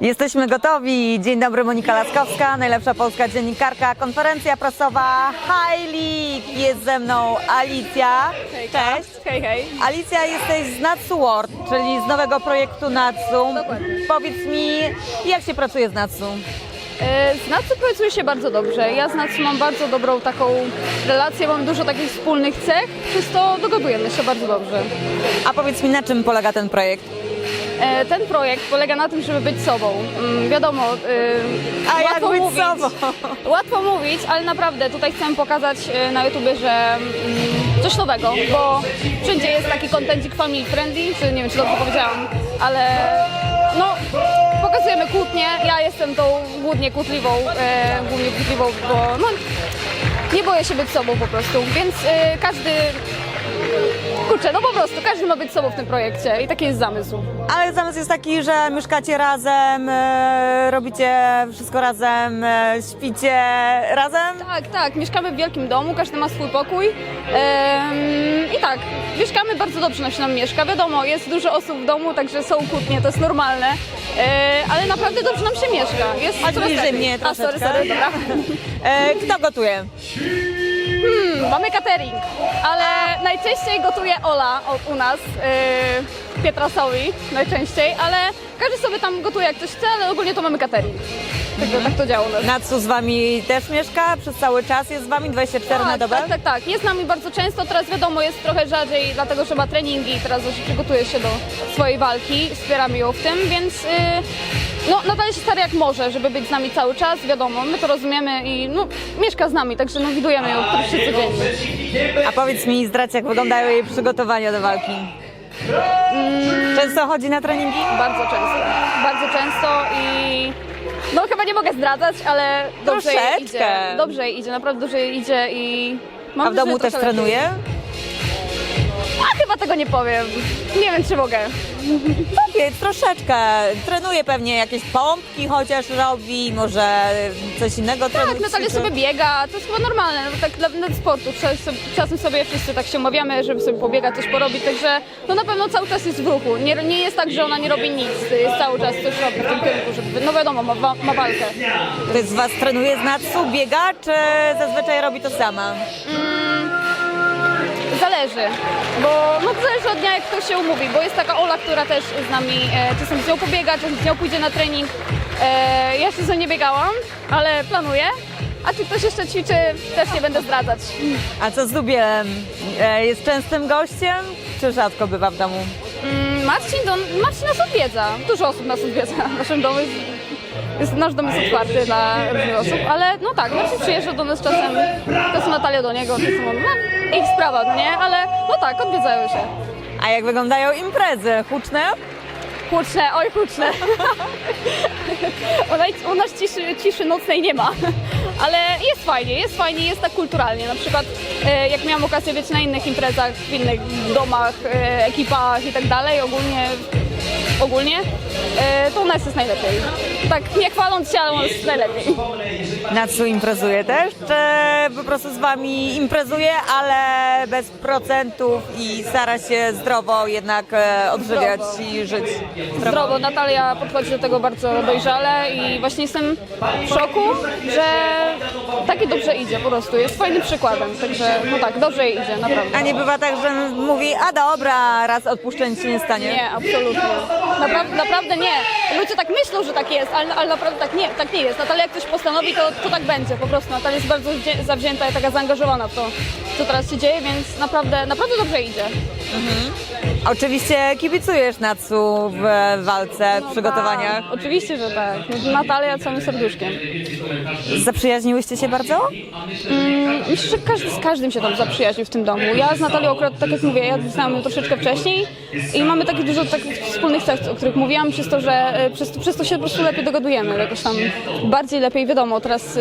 Jesteśmy gotowi. Dzień dobry, Monika Laskowska, najlepsza polska dziennikarka. Konferencja prasowa High League. Jest ze mną Alicja. Cześć. Hej, hej. Alicja, jesteś z Natsu World, czyli z nowego projektu Natsu. Dokładnie. Powiedz mi, jak się pracuje z Natsu? E, Z Natsu pracuje się bardzo dobrze. Ja z Natsu mam bardzo dobrą taką relację, mam dużo takich wspólnych cech, przez to dogadujemy się bardzo dobrze. A powiedz mi, na czym polega ten projekt? E, Ten projekt polega na tym, żeby być sobą. Mm, Wiadomo, e, A jak łatwo być mówić, sobą? Łatwo mówić, ale naprawdę tutaj chcę pokazać e, na YouTubie, że mm, coś nowego, bo wszędzie jest taki kontencik family friendly, czy nie wiem, czy dobrze powiedziałam, ale no, pokazujemy kłótnie. Ja jestem tą głównie kłótliwą, e, głównie kłótliwą, bo no, nie boję się być sobą po prostu, więc e, każdy, kurczę, no po prostu, każdy ma być sobą w tym projekcie i taki jest zamysł. Ale zamysł jest taki, że mieszkacie razem, e, robicie wszystko razem, e, śpicie razem? Tak, tak. Mieszkamy w wielkim domu, każdy ma swój pokój. Em, I tak, mieszkamy bardzo dobrze nam się nam mieszka. Wiadomo, jest dużo osób w domu, także są kłótnie, to jest normalne. E, ale naprawdę dobrze nam się mieszka. Jest Chodź coraz bliżej lepiej. mnie A, sorry, troszeczkę. sorry, dobra. E, Kto gotuje? Hmm, mamy catering, ale najczęściej gotuje Ola u nas, yy, Pietrasowi najczęściej, ale każdy sobie tam gotuje jak coś chce, ale ogólnie to mamy catering. Także tak to nas. Natsu z wami też mieszka? Przez cały czas jest z wami 24 na Tak, dobę? tak, tak, tak. Jest z nami bardzo często, teraz wiadomo, jest trochę rzadziej, dlatego że ma treningi i teraz już przygotuje się do swojej walki, wspieramy ją w tym, więc yy, no, nadaje się stary jak może, żeby być z nami cały czas, wiadomo, my to rozumiemy i no, mieszka z nami, także no, widujemy ją praktycznie codziennie. A powiedz mi, zdradź, jak wyglądają jej przygotowania do walki? Często chodzi na treningi? Bardzo często, bardzo często i no chyba nie mogę zdradzać, ale dobrze jej Troszeczkę. idzie, dobrze jej idzie, naprawdę dobrze jej idzie i mam A w nadzieję, domu że też trochę lepiej. trenuje? A chyba tego nie powiem, nie wiem czy mogę. Powiedz, troszeczkę. Trenuje pewnie jakieś pompki chociaż robi, może coś innego trenuje. Tak, Natalia ćwiczy? sobie biega, to jest chyba normalne, no, tak dla, dla sportu. Czas- Czasem sobie wszyscy tak się umawiamy, żeby sobie pobiegać, coś porobić, także no na pewno cały czas jest w ruchu. Nie, nie jest tak, że ona nie robi nic, jest cały czas coś robi w tym kierunku, żeby, no wiadomo, ma, wa- ma walkę. Ktoś z was trenuje z Natsu, biega, czy zazwyczaj robi to sama? Zależy, bo no zależy od dnia, jak kto się umówi, bo jest taka Ola, która też z nami e, czasem z nią pobiega, czasem z nią pójdzie na trening. E, ja jeszcze z nią nie biegałam, ale planuję. A czy ktoś jeszcze ćwiczy, też nie będę zdradzać. A co z Dubielem? E, Jest częstym gościem, czy rzadko bywa w domu? Mm, Marcin, do, Marcin nas odwiedza. Dużo osób nas odwiedza w naszym domu. Jest, jest, nasz dom jest otwarty dla różnych osób, ale no tak, Marcin przyjeżdża do nas czasem, czasem Natalia do niego, czasem on, no, ich sprawa, no nie? Ale no tak, odwiedzają się. A jak wyglądają imprezy? Huczne? Huczne, oj huczne. u, nas, u nas ciszy, ciszy nocnej nie ma, ale jest fajnie, jest fajnie, jest tak kulturalnie. Na przykład e, jak miałam okazję być na innych imprezach, w innych domach, e, ekipach i tak dalej, ogólnie, ogólnie e, to u nas jest najlepiej. Tak nie chwaląc się, ale u nas jest najlepiej. Natsu imprezuje też, czy po prostu z wami imprezuje, ale bez procentów i stara się zdrowo jednak e, odżywiać i żyć Zdrowo, Natalia podchodzi do tego bardzo dojrzale i właśnie jestem w szoku, że takie dobrze idzie po prostu, jest fajnym przykładem, także no tak, dobrze jej idzie, naprawdę. A nie bywa tak, że mówi, a dobra, raz odpuszczę, nic się nie stanie. Nie, absolutnie. Napra- naprawdę nie. Ludzie tak myślą, że tak jest, ale, ale naprawdę tak nie, tak nie jest. Natalia jak coś postanowi, to, to tak będzie po prostu. Natalia jest bardzo wzię- zawzięta i taka zaangażowana w to, co teraz się dzieje, więc naprawdę, naprawdę dobrze idzie. Oczywiście kibicujesz Natsu w walce, w przygotowaniach. Oczywiście, że tak. Natalia całym serduszkiem. Zaprzyjaźniłyście się bardzo? Myślę, że każdy z każdym się tam zaprzyjaźnił w tym domu. Ja z Natalią akurat, tak jak mówię, ja znałam ją troszeczkę wcześniej i mamy takie dużo takich wspólnych cech, o których mówiłam, przez to, że e, przez, przez to się po prostu lepiej dogadujemy, jakoś tam bardziej lepiej, wiadomo, teraz e,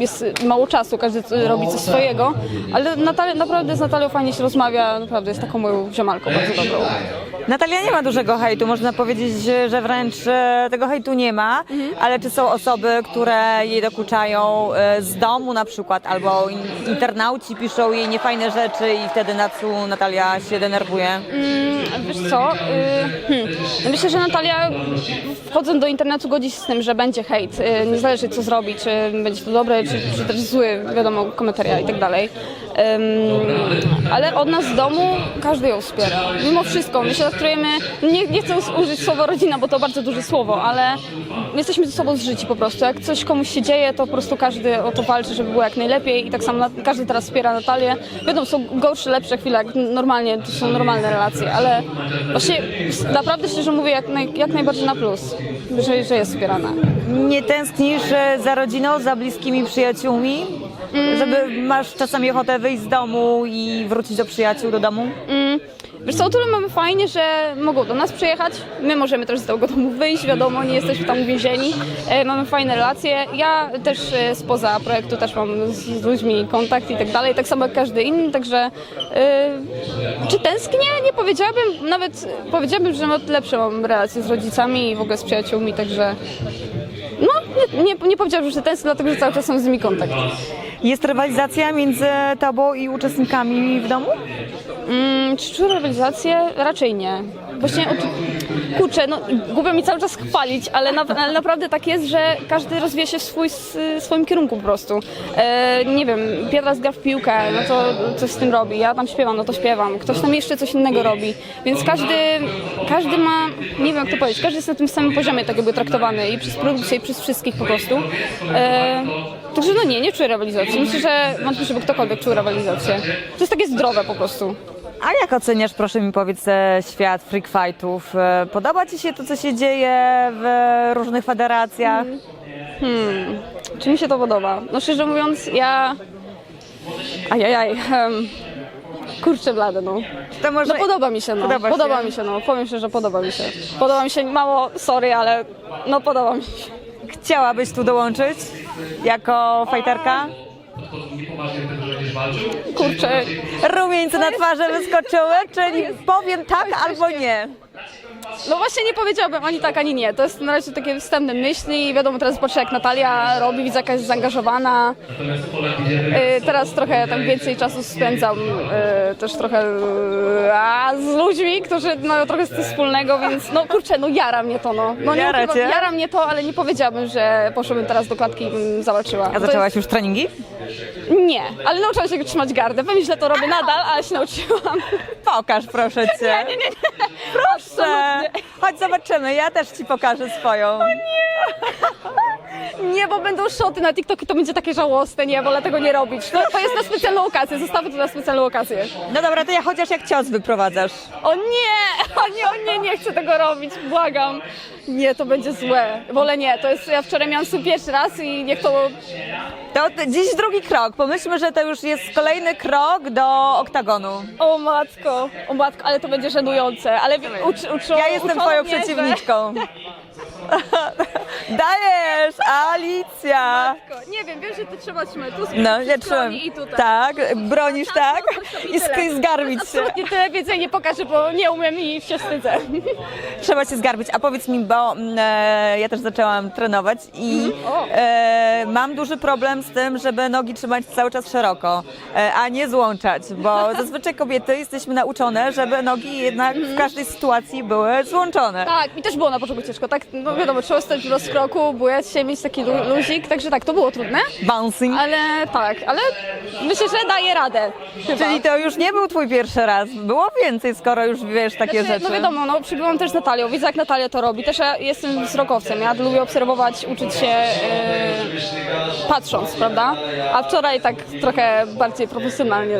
jest mało czasu, każdy robi coś swojego, ale Natalia, naprawdę z Natalią fajnie się rozmawia, naprawdę jest taką moją ziomalką bardzo dobrą. Natalia nie ma dużego hejtu, można powiedzieć, że wręcz e, tego hejtu nie ma, ale czy są osoby, które jej dokuczają e, z domu na przykład, albo in- internauci piszą jej niefajne rzeczy i wtedy na co Natalia się denerwuje? Mm, Wiesz co? y, Hmm. Myślę, że Natalia wchodząc do internetu godzi się z tym, że będzie hejt. y, Nie zależy co zrobi, czy będzie to dobre, czy, czy też zły, wiadomo, komentaria i tak dalej. Ym, Ale od nas z domu każdy ją wspiera. Mimo wszystko, my traktujemy, nie, nie chcę użyć słowa rodzina, bo to bardzo duże słowo, ale my jesteśmy ze sobą zżyci po prostu. Jak coś komuś się dzieje, to po prostu każdy o to walczy, żeby było jak najlepiej i tak samo każdy teraz wspiera Natalię. Wiadomo, są gorsze, lepsze chwile, jak normalnie, to są normalne relacje, ale właśnie naprawdę szczerze mówię, jak, naj, jak najbardziej na plus, że, że jest wspierana. Nie tęsknisz e, za rodziną, za bliskimi przyjaciółmi? Żeby masz czasami ochotę wyjść z domu i wrócić do przyjaciół do domu? Mm, Wiesz co, o tyle mamy fajnie, że mogą do nas przyjechać, my możemy też z tego domu wyjść, wiadomo, nie jesteśmy tam uwięzieni, e, mamy fajne relacje, ja też e, spoza projektu też mam z, ludźmi kontakt i tak dalej, tak samo jak każdy inny, także e, czy tęsknię? Nie powiedziałabym, nawet powiedziałabym, że mam lepsze mam relacje z rodzicami i w ogóle z przyjaciółmi, także no, nie, nie, nie powiedziałabym, że tęsknię, dlatego że cały czas mam z nimi kontakt. Jest rywalizacja między tobą i uczestnikami w domu? Mm, czy czuję rywalizację? Raczej nie. Właśnie, kurczę, no głupio mi cały czas chwalić, ale, na, ale naprawdę tak jest, że każdy rozwija się w swój, swoim kierunku po prostu. E, nie wiem, Pietras gra w piłkę, no to coś z tym robi, ja tam śpiewam, no to śpiewam, ktoś tam jeszcze coś innego robi, więc każdy, każdy ma, nie wiem jak to powiedzieć, każdy jest na tym samym poziomie tak jakby traktowany i przez produkcję i przez wszystkich po prostu. E, także no nie, nie czuję rywalizacji. Myślę, że wątpię, żeby ktokolwiek czuł rywalizację. To jest takie zdrowe po prostu. A jak oceniasz, proszę mi powiedz, e, świat freak fightów? E, Podoba Ci się to, co się dzieje w różnych federacjach? Hmm, czy mi się to podoba? No szczerze mówiąc, ja... Ajajaj, um, kurczę blade, no. To może... No podoba mi się, no. Podoba Podoba, się. mi się, no. Powiem szczerze, podoba mi się. Podoba mi się, mało, sorry, ale no podoba mi się. Chciałabyś tu dołączyć jako fajterka? Kurczę, Rumieńce na twarzy wyskoczyły, czyli powiem tak albo nie. No właśnie nie powiedziałabym ani tak, ani nie. To jest na razie takie wstępne myśli. Wiadomo, teraz patrzę jak Natalia robi, widzę jaka jest zaangażowana. Y, teraz trochę tam więcej czasu spędzam y, też trochę y, a, z ludźmi, którzy mają trochę z tym wspólnego, więc no kurczę, no jara mnie to, no. no nie Jara ukrywam, cię? jara mnie to, ale nie powiedziałabym, że poszłabym teraz do klatki i bym zawalczyła. A To zaczęłaś już treningi? Jest, nie, ale nauczyłam się trzymać gardę. Pewnie źle to robię nadal, ale się nauczyłam. Pokaż proszę Cię. Nie, nie, nie. Proszę. Chodź zobaczymy, ja też Ci pokażę swoją. Nie, bo będą szoty na TikTok i to będzie takie żałosne, nie, wolę tego nie robić. To, to jest na specjalną okazję, zostawię to na specjalną okazję. No dobra, to ja chociaż jak cios wyprowadzasz. O nie, o nie, o nie, nie chcę tego robić, błagam. Nie, to będzie złe. Wolę nie, to jest, ja wczoraj miałam swój pierwszy raz i niech to, To t- dziś drugi krok. Pomyślmy, że to już jest kolejny krok do oktagonu. o matko, o matko, ale to będzie żenujące, ale ucz, uczą, Ja jestem uczono twoją mnie, że- przeciwniczką. Dajesz, Alicja. Nie wiem, wiem, że to trzeba trzymać tu No, ja trzymam. i tutaj. Tak, bronisz tak i sk- zgarbić się. Absolutnie tyle więcej nie pokażę, bo nie umiem i się wstydzę. Trzeba się zgarbić. A powiedz mi, bo mm, e, ja też zaczęłam trenować i O. e, mam duży problem z tym, żeby nogi trzymać cały czas szeroko, e, a nie złączać, bo zazwyczaj kobiety jesteśmy nauczone, żeby nogi jednak w każdej sytuacji były złączone. Tak, mi też było na początku ciężko, tak, no wiadomo, trzeba stać w rozkroku, bujać się, mieć taki lu- luzik, także tak, to było trudne, Bouncing. ale tak, ale myślę, że daję radę. Chyba. Czyli to już nie był twój pierwszy raz. Było więcej, skoro już wiesz takie Znaczy, rzeczy. No wiadomo, no przybyłam też z Natalią, widzę jak Natalia to robi. Też ja jestem wzrokowcem, ja lubię obserwować, uczyć się e, patrząc, prawda? A wczoraj tak trochę bardziej profesjonalnie.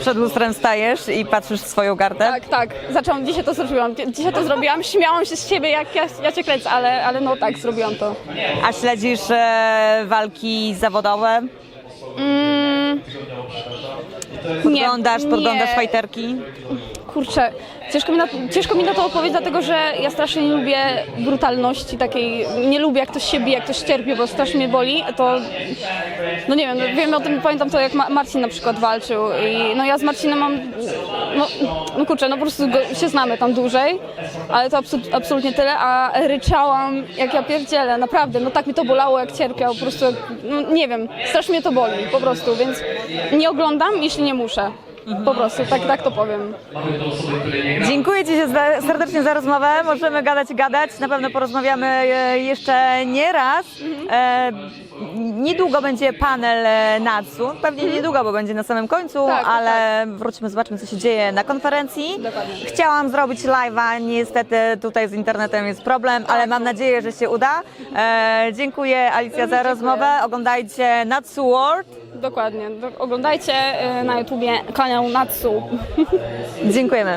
Przed lustrem stajesz i patrzysz w swoją gardę. Tak, tak, zaczęłam, dzisiaj to zrobiłam, dzisiaj to zrobiłam, śmiałam się z siebie jak ja, ja cię kręcę, ale, ale no tak, zrobiłam to. A śledzisz e, walki zawodowe? Mm, Podglądasz, podglądasz nie. fajterki? Kurczę, ciężko mi, na, ciężko mi na to odpowiedzieć, dlatego że ja strasznie nie lubię brutalności takiej, nie lubię jak ktoś się bije, jak ktoś cierpi, bo strasznie mnie boli, to no nie wiem, no wiem o tym, pamiętam to jak Ma- Marcin na przykład walczył i no ja z Marcinem mam no, no kurczę, no po prostu go, się znamy tam dłużej, ale to absol- absolutnie tyle, a ryczałam jak ja pierdzielę, naprawdę, no tak mi to bolało jak cierpiał, po prostu, no nie wiem, strasznie mnie to boli, po prostu, więc nie oglądam, jeśli nie muszę. Po prostu, tak, tak to powiem. Dziękuję Ci się za- serdecznie za rozmowę. Możemy gadać i gadać. Na pewno porozmawiamy e, jeszcze nie raz. E, Niedługo będzie panel e, NADSU. Pewnie niedługo, bo będzie na samym końcu, Mhm. Tak, ale wróćmy, zobaczmy, co się dzieje na konferencji. Dokładnie. Chciałam zrobić live'a, niestety tutaj z internetem jest problem, ale mam nadzieję, że się uda. E, Dziękuję Alicja za rozmowę. Oglądajcie NADSU World. Dokładnie. Do, oglądajcie y, na YouTubie kanał Natsu. Dziękujemy.